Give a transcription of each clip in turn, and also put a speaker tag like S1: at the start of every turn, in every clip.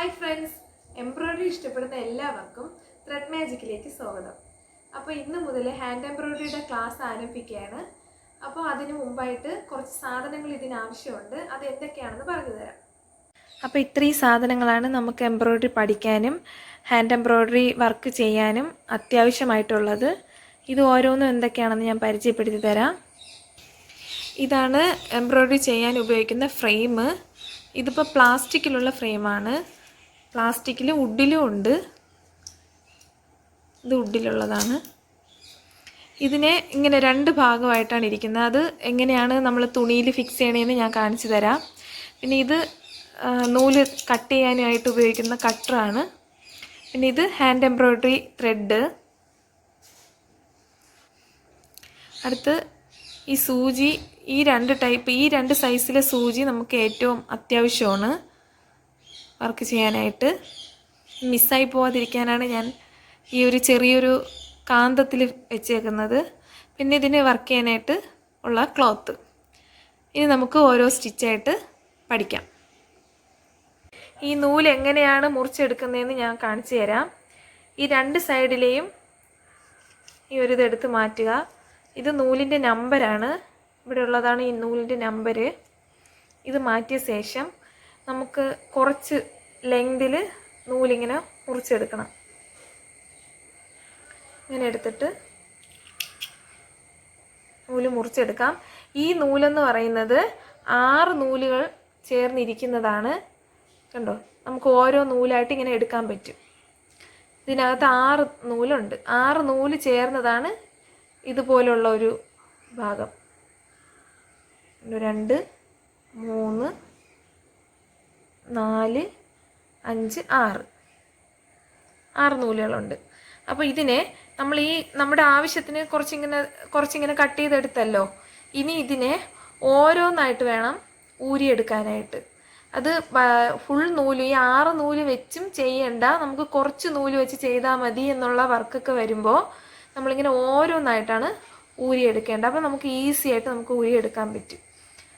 S1: Hi friends embroidery ഇഷ്ടപ്പെടുന്ന എല്ലാവർക്കും thread മാജിക്കിലേക്ക് സ്വാഗതം. അപ്പോൾ ഇന്ന് മുതൽ ഹാൻഡ് എംബ്രോയ്ഡറിയുടെ ക്ലാസ് ആരംഭിക്കുകയാണ്. അപ്പോൾ അതിന് മുമ്പായിട്ട് കുറച്ച് സാധനങ്ങൾ ഇതിന് ആവശ്യമുണ്ട്. അത് എന്തൊക്കെയാണെന്ന് പറഞ്ഞു തരാം. അപ്പോൾ ഇത്രയും സാധനങ്ങളാണ് നമുക്ക് എംബ്രോയ്ഡറി പഠിക്കാനും ഹാൻഡ് എംബ്രോയ്ഡറി വർക്ക് ചെയ്യാനും അത്യാവശ്യമായിട്ടുള്ളത്. ഇത് ഓരോന്നും എന്തൊക്കെയാണെന്ന് ഞാൻ പരിചയപ്പെടുത്തി തരാം. ഇതാണ് എംബ്രോയ്ഡറി ചെയ്യാൻ ഉപയോഗിക്കുന്ന ഫ്രെയിം ഇതിപ്പോൾ പ്ലാസ്റ്റിക്കിലുള്ള ഫ്രെയിമാണ് പ്ലാസ്റ്റിക്കിലും വുഡിലും ഉണ്ട്. ഇത് വുഡിലുള്ളതാണ് ഇതിനെ ഇങ്ങനെ രണ്ട് ഭാഗമായിട്ടാണ് ഇരിക്കുന്നത്. അത് എങ്ങനെയാണ് നമ്മൾ തുണിയിൽ ഫിക്സ് ചെയ്യണതെന്ന് ഞാൻ കാണിച്ചു തരാം. പിന്നെ ഇത് നൂൽ കട്ട് ചെയ്യാനായിട്ട് ഉപയോഗിക്കുന്ന കട്ടറാണ് പിന്നെ ഇത് ഹാൻഡ് എംബ്രോയ്ഡറി ത്രെഡ് അടുത്ത് ഈ സൂചി ഈ രണ്ട് ടൈപ്പ് ഈ രണ്ട് സൈസിലെ സൂചി നമുക്ക് ഏറ്റവും അത്യാവശ്യമാണ്. വർക്ക് ചെയ്യാനായിട്ട് മിസ്സായി പോവാതിരിക്കാനാണ് ഞാൻ ഈ ഒരു ചെറിയൊരു കാന്തത്തിൽ വെച്ചേക്കുന്നത്. പിന്നെ ഇതിന് വർക്ക് ചെയ്യാനായിട്ട് ഉള്ള ക്ലോത്ത്. ഇനി നമുക്ക് ഓരോ സ്റ്റിച്ചായിട്ട് പഠിക്കാം. ഈ നൂൽ എങ്ങനെയാണ് മുറിച്ചെടുക്കുന്നതെന്ന് ഞാൻ കാണിച്ചു തരാം. ഈ രണ്ട് സൈഡിലെയും ഈ ഒരു ഇതെടുത്ത് മാറ്റുക. ഇത് നൂലിന്റെ നമ്പറാണ് ഇവിടെ ഉള്ളതാണ് ഈ നൂലിന്റെ നമ്പർ ഇത് മാറ്റിയ ശേഷം നമുക്ക് കുറച്ച് ലെങ്തിൽ നൂലിങ്ങനെ മുറിച്ചെടുക്കണം. ഇങ്ങനെ എടുത്തിട്ട് നൂൽ മുറിച്ചെടുക്കാം. ഈ നൂലെന്ന് പറയുന്നത് ആറ് നൂലുകൾ ചേർന്നിരിക്കുന്നതാണ്. കണ്ടോ? നമുക്ക് ഓരോ നൂലായിട്ട് ഇങ്ങനെ എടുക്കാൻ പറ്റും. ഇതിനകത്ത് ആറ് നൂലുണ്ട്. ആറ് നൂൽ ചേർന്നതാണ് ഇതുപോലുള്ള ഒരു ഭാഗം. രണ്ട് മൂന്ന് നാല് അഞ്ച് ആറ്. ആറ് നൂലുകളുണ്ട്. അപ്പോൾ ഇതിനെ നമ്മൾ ഈ നമ്മുടെ ആവശ്യത്തിന് കുറച്ചിങ്ങനെ കുറച്ചിങ്ങനെ കട്ട് ചെയ്തെടുത്തല്ലോ. ഇനി ഇതിനെ ഓരോന്നായിട്ട് വേണം ഊരിയെടുക്കാനായിട്ട്. അത് ഫുൾ നൂൽ ഈ ആറ് നൂൽ വെച്ചും ചെയ്യണ്ട. നമുക്ക് കുറച്ച് നൂൽ വെച്ച് ചെയ്താൽ മതി എന്നുള്ള വർക്കൊക്കെ വരുമ്പോൾ നമ്മളിങ്ങനെ ഓരോന്നായിട്ടാണ് ഊരിയെടുക്കേണ്ടത്. അപ്പോൾ നമുക്ക് ഈസി ആയിട്ട് നമുക്ക് ഊരിയെടുക്കാൻ പറ്റും.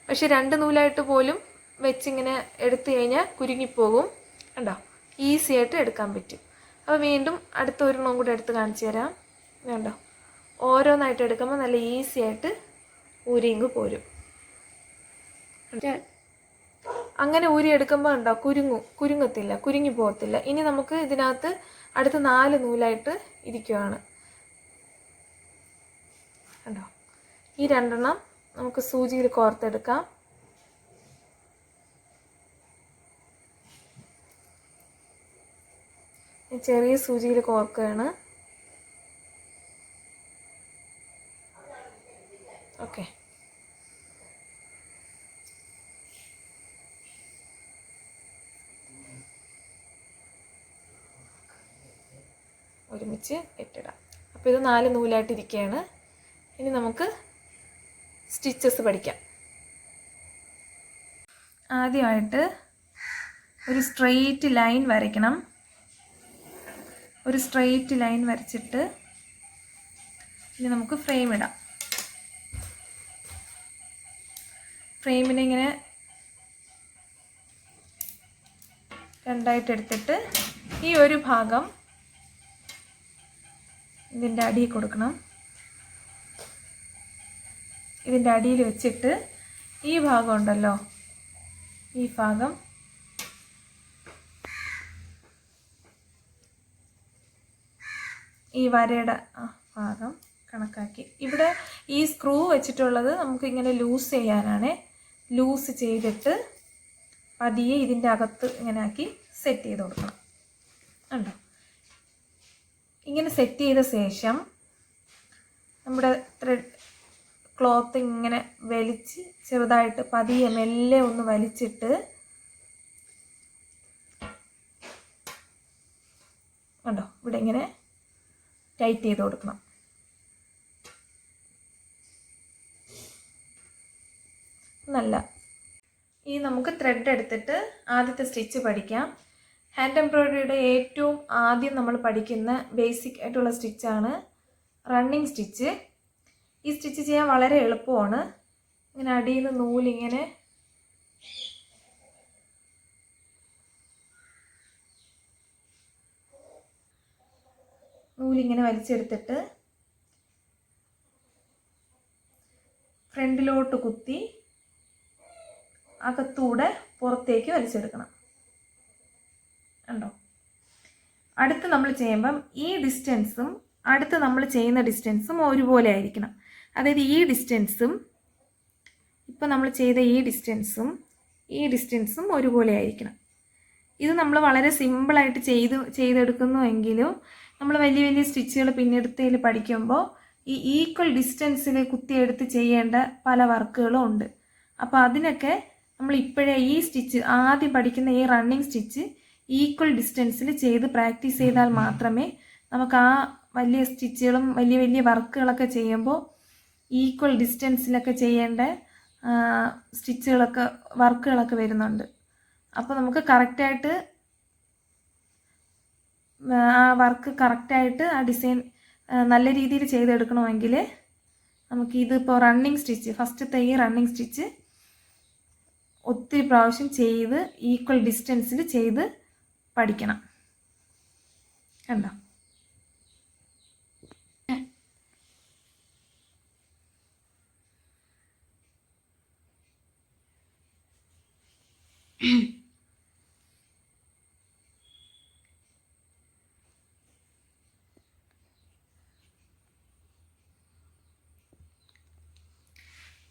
S1: പക്ഷെ രണ്ട് നൂലായിട്ട് പോലും വെച്ചിങ്ങനെ എടുത്തു കഴിഞ്ഞാൽ കുരുങ്ങിപ്പോകും. കണ്ടോ? ഈസി ആയിട്ട് എടുക്കാൻ പറ്റും. അപ്പോൾ വീണ്ടും അടുത്ത ഒരെണ്ണം കൂടെ എടുത്ത് കാണിച്ചു തരാം. കണ്ടോ? ഓരോന്നായിട്ട് എടുക്കുമ്പോൾ നല്ല ഈസി ആയിട്ട് ഊരിങ്ങ് പോരും. അങ്ങനെ ഊരി എടുക്കുമ്പോൾ ഉണ്ടോ കുരുങ്ങു കുരുങ്ങത്തില്ല കുരുങ്ങി പോകത്തില്ല. ഇനി നമുക്ക് ഇതിനകത്ത് അടുത്ത നാല് നൂലായിട്ട് ഇരിക്കുവാണ്. കണ്ടോ? ഈ രണ്ടെണ്ണം നമുക്ക് സൂചിയിൽ കോർത്തെടുക്കാം. ചെറിയ സൂചിയിൽ കോർക്കുകയാണ്. ഓക്കെ. ഒരുമിച്ച് കെട്ടിടാം അപ്പോൾ ഇത് നാല് നൂലായിട്ടിരിക്കുകയാണ്. ഇനി നമുക്ക് സ്റ്റിച്ചസ് പഠിക്കാം. ആദ്യമായിട്ട് ഒരു സ്ട്രെയിറ്റ് ലൈൻ വരയ്ക്കണം. ഒരു സ്ട്രെയിറ്റ് ലൈൻ വരച്ചിട്ട് ഇനി നമുക്ക് ഫ്രെയിം ഇടാം. ഫ്രെയിമിനെ ഇങ്ങനെ രണ്ടായിട്ട് എടുത്തിട്ട് ഈ ഒരു ഭാഗം ഇതിന്റെ അടിയിൽ കൊടുക്കണം. ഇതിന്റെ അടിയിൽ വെച്ചിട്ട് ഈ ഭാഗം ഉണ്ടല്ലോ ഈ ഭാഗം ഈ വരയുടെ ഭാഗം കണക്കാക്കി. ഇവിടെ ഈ സ്ക്രൂ വെച്ചിട്ടുള്ളത് നമുക്ക് ഇങ്ങനെ ലൂസ് ചെയ്യാനാണ്. ലൂസ് ചെയ്തിട്ട് പതിയെ ഇതിന്റെ അകത്ത് ഇങ്ങനെ ആക്കി സെറ്റ് ചെയ്ത് കൊടുക്കണം. ഉണ്ടോ ഇങ്ങനെ സെറ്റ് ചെയ്ത ശേഷം നമ്മുടെ ത്രെഡ് ക്ലോത്ത് ഇങ്ങനെ വലിച്ച് ചെറുതായിട്ട് പതിയെ മെല്ലെ ഒന്ന് വലിച്ചിട്ട് കണ്ടോ? ഇവിടെ ഇങ്ങനെ ടൈറ്റ് ചെയ്ത് കൊടുക്കണം. നല്ല. ഇനി നമുക്ക് ത്രെഡ് എടുത്തിട്ട് ആദ്യത്തെ സ്റ്റിച്ച് പഠിക്കാം. ഹാൻഡ് എംബ്രോയ്ഡറിയുടെ ഏറ്റവും ആദ്യം നമ്മൾ പഠിക്കുന്ന ബേസിക് ആയിട്ടുള്ള സ്റ്റിച്ചാണ് റണ്ണിങ് സ്റ്റിച്ച് ഈ സ്റ്റിച്ച് ചെയ്യാൻ വളരെ എളുപ്പമാണ്. ഇങ്ങനെ അടിയിൽ നിന്ന് നൂലിങ്ങനെ നൂലിങ്ങനെ വലിച്ചെടുത്തിട്ട് ഫ്രണ്ടിലോട്ട് കുത്തി അകത്തൂടെ പുറത്തേക്ക് വലിച്ചെടുക്കണം. ഉണ്ടോ അടുത്ത് നമ്മൾ ചെയ്യുമ്പം ഈ ഡിസ്റ്റൻസും അടുത്ത് നമ്മൾ ചെയ്യുന്ന ഡിസ്റ്റൻസും ഒരുപോലെ ആയിരിക്കണം. അതായത് ഈ ഡിസ്റ്റൻസും ഇപ്പം നമ്മൾ ചെയ്ത ഈ ഡിസ്റ്റൻസും ഈ ഡിസ്റ്റൻസും ഒരുപോലെ ആയിരിക്കണം. ഇത് നമ്മൾ വളരെ സിമ്പിളായിട്ട് ചെയ്ത് ചെയ്തെടുക്കുന്നുവെങ്കിലും നമ്മൾ വലിയ വലിയ സ്റ്റിച്ചുകൾ പിന്നെടുത്തതിൽ പഠിക്കുമ്പോൾ ഈ ഈക്വൽ ഡിസ്റ്റൻസിൽ കുത്തിയെടുത്ത് ചെയ്യേണ്ട പല വർക്കുകളും ഉണ്ട്. അപ്പോൾ അതിനൊക്കെ നമ്മൾ ഇപ്പോഴേ ഈ സ്റ്റിച്ച് ആദ്യം പഠിക്കുന്ന ഈ റണ്ണിങ് സ്റ്റിച്ച് ഈക്വൽ ഡിസ്റ്റൻസിൽ ചെയ്ത് പ്രാക്ടീസ് ചെയ്താൽ മാത്രമേ നമുക്ക് ആ വലിയ സ്റ്റിച്ചുകളും വലിയ വലിയ വർക്കുകളൊക്കെ ചെയ്യുമ്പോൾ ഈക്വൽ ഡിസ്റ്റൻസിലൊക്കെ ചെയ്യേണ്ട സ്റ്റിച്ചുകളൊക്കെ വർക്കുകളൊക്കെ വരുന്നുണ്ട്. അപ്പോൾ നമുക്ക് കറക്റ്റായിട്ട് ആ വർക്ക് കറക്റ്റായിട്ട് ആ ഡിസൈൻ നല്ല രീതിയിൽ ചെയ്തെടുക്കണമെങ്കിൽ നമുക്ക് ഇതിപ്പോൾ റണ്ണിങ് സ്റ്റിച്ച് ഫസ്റ്റത്തെ ഈ റണ്ണിങ് സ്റ്റിച്ച് ഒത്തിരി പ്രാവശ്യം ചെയ്ത് ഈക്വൽ ഡിസ്റ്റൻസിൽ ചെയ്ത് പഠിക്കണം. കണ്ടോ?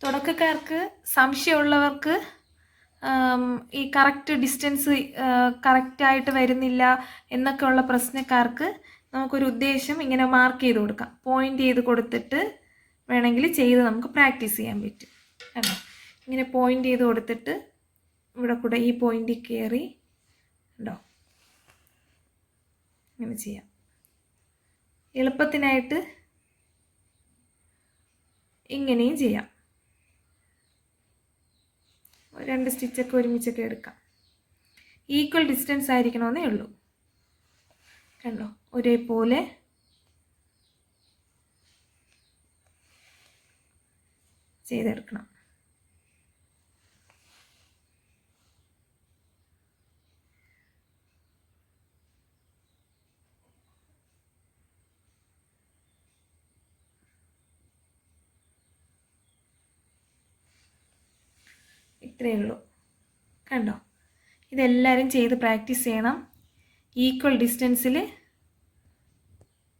S1: തുടക്കക്കാർക്ക് സംശയമുള്ളവർക്ക് ഈ കറക്റ്റ് ഡിസ്റ്റൻസ് കറക്റ്റായിട്ട് വരുന്നില്ല എന്നൊക്കെയുള്ള പ്രശ്നക്കാർക്ക് നമുക്കൊരു ഉദ്ദേശം ഇങ്ങനെ മാർക്ക് ചെയ്ത് കൊടുക്കാം. പോയിന്റ് ചെയ്ത് കൊടുത്തിട്ട് വേണമെങ്കിൽ ചെയ്ത് നമുക്ക് പ്രാക്ടീസ് ചെയ്യാൻ പറ്റും. കണ്ടോ ഇങ്ങനെ പോയിന്റ് ചെയ്ത് കൊടുത്തിട്ട് ഇവിടെ കൂടെ ഈ പോയിന്റിൽ കയറി ഉണ്ടോ? ഇങ്ങനെ ചെയ്യാം. എളുപ്പത്തിനായിട്ട് ഇങ്ങനെയും ചെയ്യാം. രണ്ട് സ്റ്റിച്ചൊക്കെ ഒരുമിച്ചൊക്കെ എടുക്കാം. ഈക്വൽ ഡിസ്റ്റൻസ് ആയിരിക്കണമെന്നേ ഉള്ളൂ. കണ്ടോ? ഒരേപോലെ. ചെയ്തെടുക്കണം. ഇത്രയേ ഉള്ളൂ. കണ്ടോ? ഇതെല്ലാവരും ചെയ്ത് പ്രാക്ടീസ് ചെയ്യണം. ഈക്വൽ ഡിസ്റ്റൻസിൽ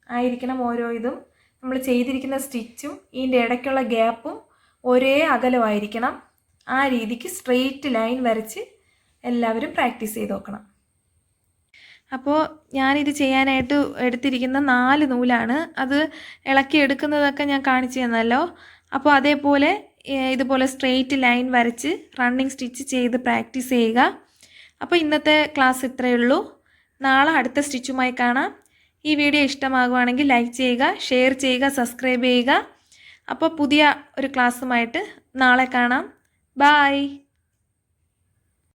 S1: ആയിരിക്കണം ഓരോ ഇതും. നമ്മൾ ചെയ്തിരിക്കുന്ന സ്റ്റിച്ചും ഇതിന്റെ ഇടയ്ക്കുള്ള ഗ്യാപ്പും ഒരേ അകലമായിരിക്കണം. ആ രീതിക്ക് സ്ട്രെയിറ്റ് ലൈൻ വരച്ച് എല്ലാവരും പ്രാക്ടീസ് ചെയ്ത് നോക്കണം. അപ്പോൾ ഞാനിത് ചെയ്യാനായിട്ട് എടുത്തിരിക്കുന്ന നാല് നൂലാണ്. അത് ഇളക്കി എടുക്കുന്നതൊക്കെ ഞാൻ കാണിച്ചു തന്നല്ലോ. അപ്പോൾ അതേപോലെ ഇതുപോലെ സ്ട്രെയിറ്റ് ലൈൻ വരച്ച് റണ്ണിങ് സ്റ്റിച്ച് ചെയ്ത് പ്രാക്ടീസ് ചെയ്യുക. അപ്പോൾ ഇന്നത്തെ ക്ലാസ് ഇത്രയേ ഉള്ളൂ. നാളെ അടുത്ത സ്റ്റിച്ചുമായി കാണാം. ഈ വീഡിയോ ഇഷ്ടമാകുവാണെങ്കിൽ ലൈക്ക് ചെയ്യുക ഷെയർ ചെയ്യുക സബ്സ്ക്രൈബ് ചെയ്യുക. അപ്പോൾ പുതിയ ഒരു ക്ലാസ്സുമായിട്ട് നാളെ കാണാം. ബായ്